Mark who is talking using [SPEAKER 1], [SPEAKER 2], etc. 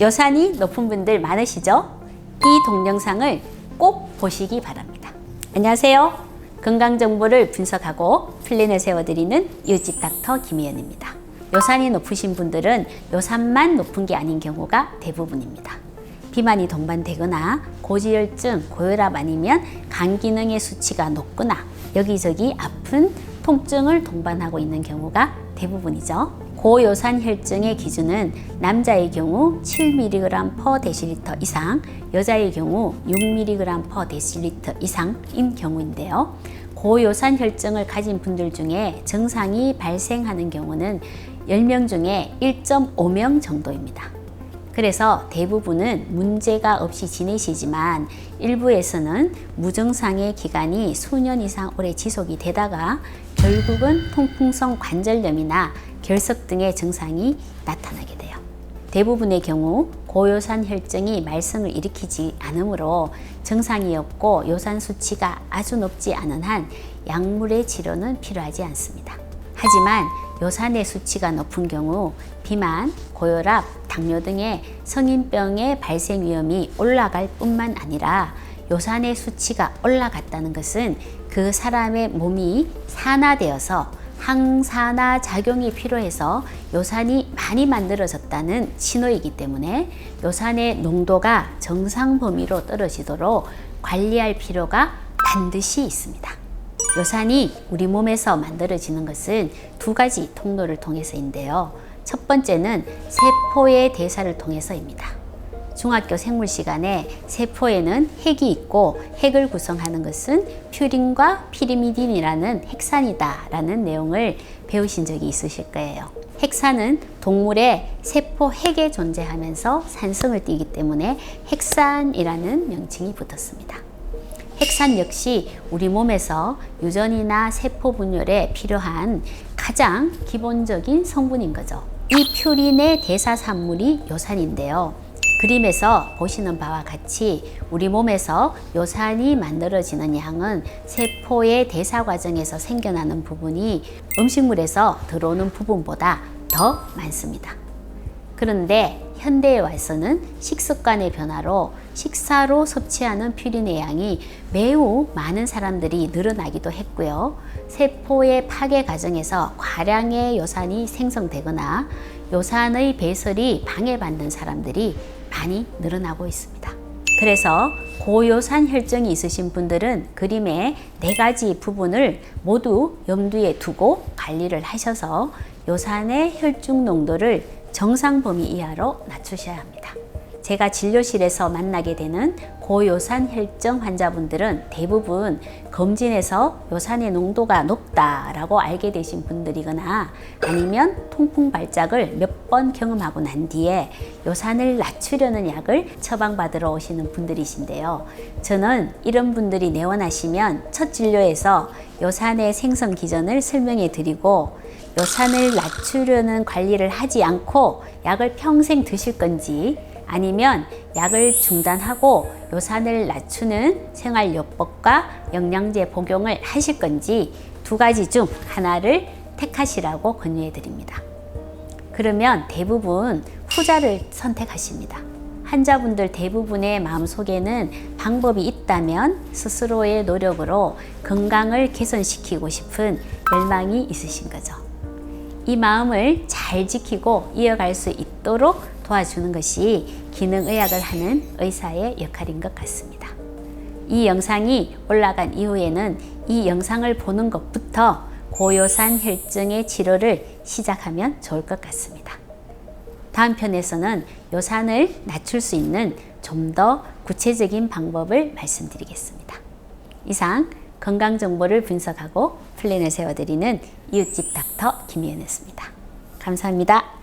[SPEAKER 1] 요산이 높은 분들 많으시죠? 이 동영상을 꼭 보시기 바랍니다. 안녕하세요. 건강 정보를 분석하고 플랜을 세워드리는 이웃집 닥터 김희연입니다. 요산이 높으신 분들은 요산만 높은 게 아닌 경우가 대부분입니다. 비만이 동반되거나 고지혈증, 고혈압 아니면 간 기능의 수치가 높거나 여기저기 아픈 통증을 동반하고 있는 경우가 대부분이죠. 고요산 혈증의 기준은 남자의 경우 7mg per 데시리터 이상, 여자의 경우 6mg per 데시리터 이상인 경우인데요. 고요산 혈증을 가진 분들 중에 증상이 발생하는 경우는 10명 중에 1.5명 정도입니다. 그래서 대부분은 문제가 없이 지내시지만 일부에서는 무증상의 기간이 수년 이상 오래 지속이 되다가 결국은 통풍성 관절염이나 결석 등의 증상이 나타나게 돼요. 대부분의 경우 고요산 혈증이 말썽을 일으키지 않으므로 증상이 없고 요산 수치가 아주 높지 않은 한 약물의 치료는 필요하지 않습니다. 하지만 요산의 수치가 높은 경우 비만, 고혈압, 당뇨 등의 성인병의 발생 위험이 올라갈 뿐만 아니라 요산의 수치가 올라갔다는 것은 그 사람의 몸이 산화되어서 항산화 작용이 필요해서 요산이 많이 만들어졌다는 신호이기 때문에 요산의 농도가 정상 범위로 떨어지도록 관리할 필요가 반드시 있습니다. 요산이 우리 몸에서 만들어지는 것은 두 가지 통로를 통해서인데요. 첫 번째는 세포의 대사를 통해서입니다. 중학교 생물 시간에 세포에는 핵이 있고 핵을 구성하는 것은 퓨린과 피리미딘이라는 핵산이다 라는 내용을 배우신 적이 있으실 거예요. 핵산은 동물의 세포 핵에 존재하면서 산성을 띠기 때문에 핵산이라는 명칭이 붙었습니다. 핵산 역시 우리 몸에서 유전이나 세포 분열에 필요한 가장 기본적인 성분인 거죠. 이 퓨린의 대사 산물이 요산인데요. 그림에서 보시는 바와 같이 우리 몸에서 요산이 만들어지는 양은 세포의 대사 과정에서 생겨나는 부분이 음식물에서 들어오는 부분보다 더 많습니다. 그런데 현대에 와서는 식습관의 변화로 식사로 섭취하는 퓨린의 양이 매우 많은 사람들이 늘어나기도 했고요. 세포의 파괴 과정에서 과량의 요산이 생성되거나 요산의 배설이 방해받는 사람들이 많이 늘어나고 있습니다. 그래서 고요산 혈증이 있으신 분들은 그림의 네 가지 부분을 모두 염두에 두고 관리를 하셔서 요산의 혈중 농도를 정상 범위 이하로 낮추셔야 합니다. 제가 진료실에서 만나게 되는 고요산 혈증 환자분들은 대부분 검진에서 요산의 농도가 높다라고 알게 되신 분들이거나 아니면 통풍 발작을 몇 번 경험하고 난 뒤에 요산을 낮추려는 약을 처방받으러 오시는 분들이신데요. 저는 이런 분들이 내원하시면 첫 진료에서 요산의 생성 기전을 설명해 드리고 요산을 낮추려는 관리를 하지 않고 약을 평생 드실 건지 아니면 약을 중단하고 요산을 낮추는 생활요법과 영양제 복용을 하실 건지 두 가지 중 하나를 택하시라고 권유해 드립니다. 그러면 대부분 후자를 선택하십니다. 환자분들 대부분의 마음속에는 방법이 있다면 스스로의 노력으로 건강을 개선시키고 싶은 열망이 있으신 거죠. 이 마음을 잘 지키고 이어갈 수 있도록 도와주는 것이 기능의학을 하는 의사의 역할인 것 같습니다. 이 영상이 올라간 이후에는 이 영상을 보는 것부터 고요산 혈증의 치료를 시작하면 좋을 것 같습니다. 다음 편에서는 요산을 낮출 수 있는 좀 더 구체적인 방법을 말씀드리겠습니다. 이상 건강 정보를 분석하고 플랜을 세워드리는 이웃집 닥터 김희연이었습니다. 감사합니다.